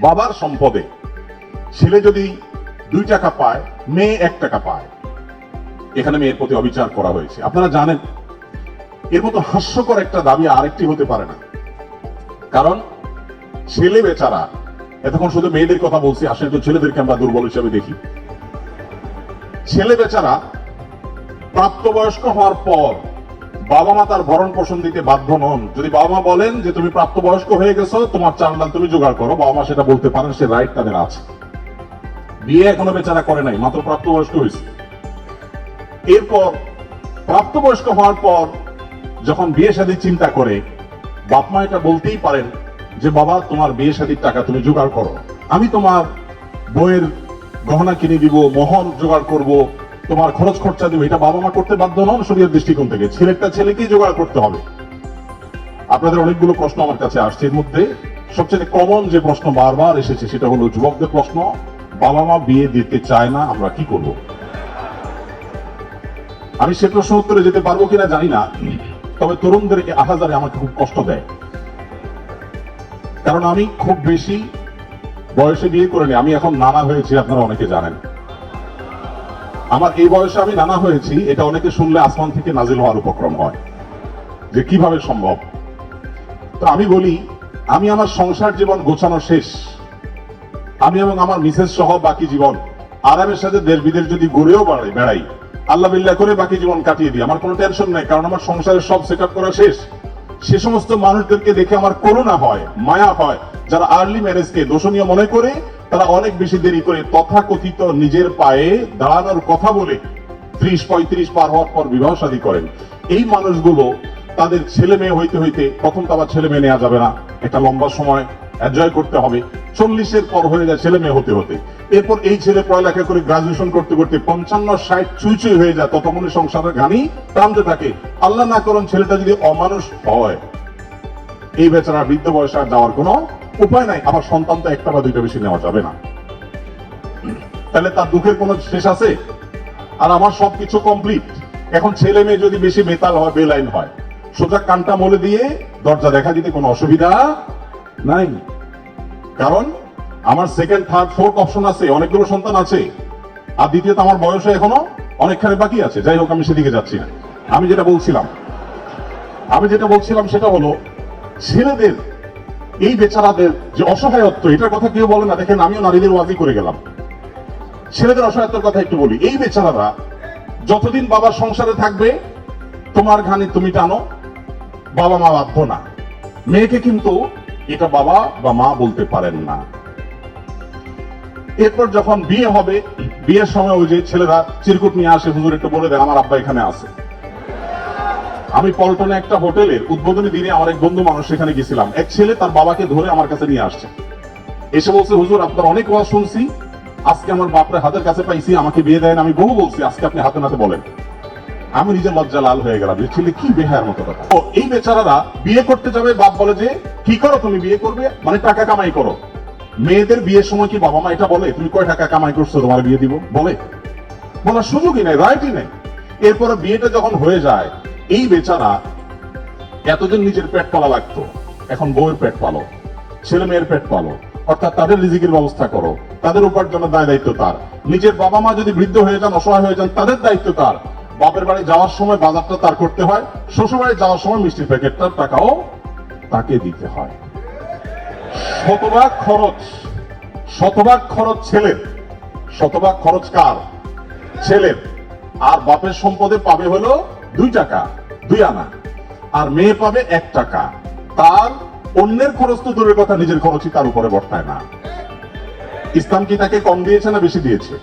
বাবার সম্পদে। ছেলে যদি দুই টাকা পায়, মেয়ে এক টাকা পায়। এখানে মেয়ের প্রতি অবিচার করা হয়েছে। আপনারা জানেন, এর মতো হাস্যকর একটা দাবি আরেকটি হতে পারে না। কারণ, ছেলে বেচারা, এতক্ষণ শুধু মেয়েদের কথা বলছি আসলে তো ছেলেদেরকে আমরা দুর্বল হিসাবে দেখি। ছেলে বেচারা প্রাপ্তবয়স্ক হওয়ার পর বাবা মা তার ভরণ পোষণ দিতে বাধ্য নন। যদি বাবা মা বলেন যে তুমি প্রাপ্তবয়স্ক হয়ে গেছো, তোমার চাল ডাল তুমি জোগাড় করো। বাবা মা সেটা বলতে পারেন, সে রাইট তাদের আছে। বিয়ে এখনও বেচারা করে নাই, মাত্র প্রাপ্তবয়স্ক হয়েছে। এরপর প্রাপ্তবয়স্ক হওয়ার পর যখন বিয়ে শাদী চিন্তা করে, বাপ মা এটা বলতেই পারেন যে, বাবা, তোমার বিয়ে শাদীর টাকা তুমি জোগাড় করো। আমি তোমার বইয়ের গহনা কিনে দিব মোহর জোগাড় করব তোমার খরচ খরচা দিব, এটা বাবা মা করতে বাধ্য নন, শরীরের দৃষ্টিকোণ থেকে। ছেলেটা ছেলেকেই জোগাড় করতে হবে। আপনাদের অনেকগুলো প্রশ্ন আমার কাছে আসছে এর মধ্যে। সবচেয়ে কমন যে প্রশ্ন বারবার এসেছে, সেটা হলো যুবকদের প্রশ্ন, বাবা মা বিয়ে দিতে চায় না, আমরা কি করব? আমি সে প্রশ্ন উত্তরে যেতে পারব কিনা জানি না, তবে তরুণদেরকে আহাজারে আমাকে খুব কষ্ট দেয়। কারণ আমি খুব বেশি বয়সে বিয়ে করিনি, আমি এখন নানা হয়েছি, আপনারা অনেকে জানেন। আমার এই বয়সে আমি নানা হয়েছি, এটা অনেকে শুনলে আসমান থেকে নাজিল হওয়ার উপক্রম হয়। যে কীভাবে সম্ভব? তো আমি বলি, আমি আমার সংসার জীবন গোছানো শেষ। আমি এবং আমার মিসেস সহ বাকি জীবন, আরামের সাথে দেশ বিদেশ যদি ঘুরেও বাড়াই, বেড়াই, আল্লাহ বিল্লাহ করে বাকি জীবন কাটিয়ে দিই, আমার কোনো টেনশন নাই, কারণ আমার সংসারের সব সেট করা শেষ। সে সমস্ত মানুষদেরকে দেখে আমার করুণা হয়, মায়া হয়, যারা আর্লি ম্যারেজকে দোষণীয় মনে করে তারা অনেক বেশি দেরি করে তথাকথিত নিজের পায়ে দাঁড়ানোর কথা বলে ত্রিশ, পঁয়ত্রিশ পার হওয়ার পর বিবাহ শাদী করেন। এই মানুষগুলো তাদের ছেলে মেয়ে হইতে হইতে প্রথম তো আবার ছেলে মেয়ে নেওয়া যাবে না। একটা লম্বা সময় এনজয় করতে হবে। চল্লিশের পর হয়ে যায় ছেলে মেয়ে হতে হতে। এরপর এই ছেলে পড়ালেখা করে গ্রাজুয়েশন করতে করতে পঞ্চান্ন, ষাট চুই চুই হয়ে যায়। ততক্ষণে সংসারের গানি টানতে থাকে। আল্লাহ না করুন ছেলেটা যদি অমানুষ হয়। এই বেচারা বৃদ্ধ বয়সে আর যাওয়ার কোনো উপায় নাই, আবার সন্তান তো একটা বা দুইটা বেশি নেওয়া যাবে না। তাহলে তার দুঃখের কোনো শেষ আছে? আর আমার সবকিছু কমপ্লিট এখন ছেলে মেয়ে যদি বেশি বেতাল হয়, বেলাইন হয়, সোজা কানটা মলে দিয়ে দরজা দেখা দিতে কোনো অসুবিধা নাই। কারণ আমার সেকেন্ড থার্ড ফোর্থ অপশন আছে, অনেকগুলো সন্তান আছে। আর দ্বিতীয়ত আমার বয়সে এখনও অনেকখানি বাকি আছে। যাই হোক, আমি সেদিকে যাচ্ছি না। আমি যেটা বলছিলাম, আমি যেটা বলছিলাম সেটা হলো, ছেলেদের এই বেচারাদের যে অসহায়ত্ব, এটার কথা কেউ বলে না, দেখেন আমিও নারীদের ওয়াজি করে গেলাম। ছেলেদের অসহায়ত্বের কথা একটু বলি, এই বেচারারা যতদিন বাবার সংসারে থাকবে, তোমার ঘানি তুমি টানো, বাবা মা বাধ্য না। মেয়েকে কিন্তু এটা বাবা বা মা বলতে পারেন না। এরপর যখন বিয়ে হবে, বিয়ের সময় ওই যে ছেলেরা চিরকুট নিয়ে আসে, হুজুর একটু বলে দেন, আমার আব্বা এখানে আছে। আমি পল্টনে একটা হোটেলের উদ্বোধনী দিনে আমার এক বন্ধু মানুষ সেখানে গেছিলাম। এক ছেলে তার বাবাকে ধরে আমার কাছে নিয়ে আসছে। এসে বলছে, হুজুর, আপনার অনেক ওয়াজ শুনছি। আজকে আমার বাপরে হাতের কাছে পাইছি, আমাকে বিয়ে দেন। আমি বহু বলছি, আজকে আপনি হাতে নাতে বলেন। আমি নিজে লজ্জা লাল হয়ে গেলাম। ছেলে কি বেহার মতো কথা। এই বেচারারা বিয়ে করতে যাবে, বাপ বলে যে, কি করো তুমি বিয়ে করবে? মানে টাকা কামাই করো। মেয়েদের বিয়ের সময় কি বাবা মা এটা বলে, তুমি কয় টাকা কামাই করছ, তোমার বিয়ে দিব? বলে। বলার সুযোগই নেই রাইটই নেই। এরপরে বিয়েটা যখন হয়ে যায় এই বেচারা এতদিন নিজের পেট পালা লাগতো। এখন বউয়ের পেট পালো, ছেলে মেয়ের পেট পালো। অর্থাৎ তাদের রিজিকের ব্যবস্থা করো। তাদের উপার্জনের দায় দায়িত্ব তার। নিজের বাবা মা যদি বৃদ্ধ হয়ে যান, অসহায় হয়ে যান, তাদের দায়িত্ব তার। বাপের বাড়ি যাওয়ার সময় বাজারটা তার করতে হয় শ্বশুর বাড়ি যাওয়ার সময় মিষ্টির প্যাকেটটার টাকাও তাকে দিতে হয়। শতভাগ খরচ শতভাগ খরচ ছেলের। শতভাগ খরচ কার? ছেলের। আর বাপের সম্পদে পাবে হলো দুই টাকা। দুই আনা। আর মেয়ে পাবে এক টাকা। তার অন্যের খরচ তো দূরের কথা, নিজের খরচই তার উপরে বর্তায় না। ইসলাম কি তাকে কম দিয়েছে না বেশি দিয়েছে?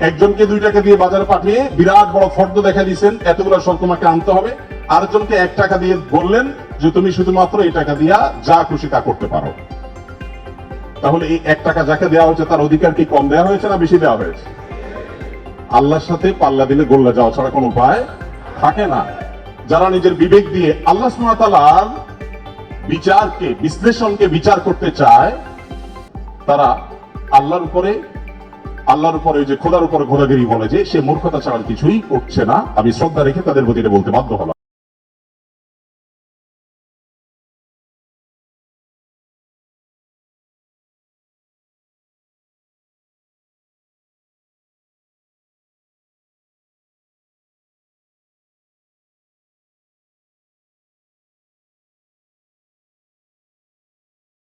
একজনকে দুই টাকা দিয়ে বাজারে পাঠিয়ে বিরাট বড় ফর্দ দেখা দিয়েছেন, এতগুলো সব তোমাকে আনতে হবে। আরেকজনকে এক টাকা দিয়ে বললেন যে, তুমি শুধুমাত্র এই টাকা দিয়া যা খুশি তা করতে পারো। তাহলে এই এক টাকা যাকে দেওয়া হয়েছে, তার অধিকার কি কম দেওয়া হয়েছে না বেশি দেওয়া হয়েছে? আল্লাহর সাথে পাল্লা দিলে গোল্লা যাওয়া ছাড়া কোনো উপায় থাকে না। যারা নিজের বিবেক দিয়ে আল্লাহ সুমাতালার বিচারকে, বিশ্লেষণকে বিচার করতে চায়, তারা আল্লাহর উপরে আল্লাহর উপরে যে খোদার উপরে ঘোরাঘুরি বলে যে সে মূর্খতা ছাড়ার কিছুই করছে না। আমি শ্রদ্ধা রেখে তাদের প্রতি বলতে বাধ্য হলাম।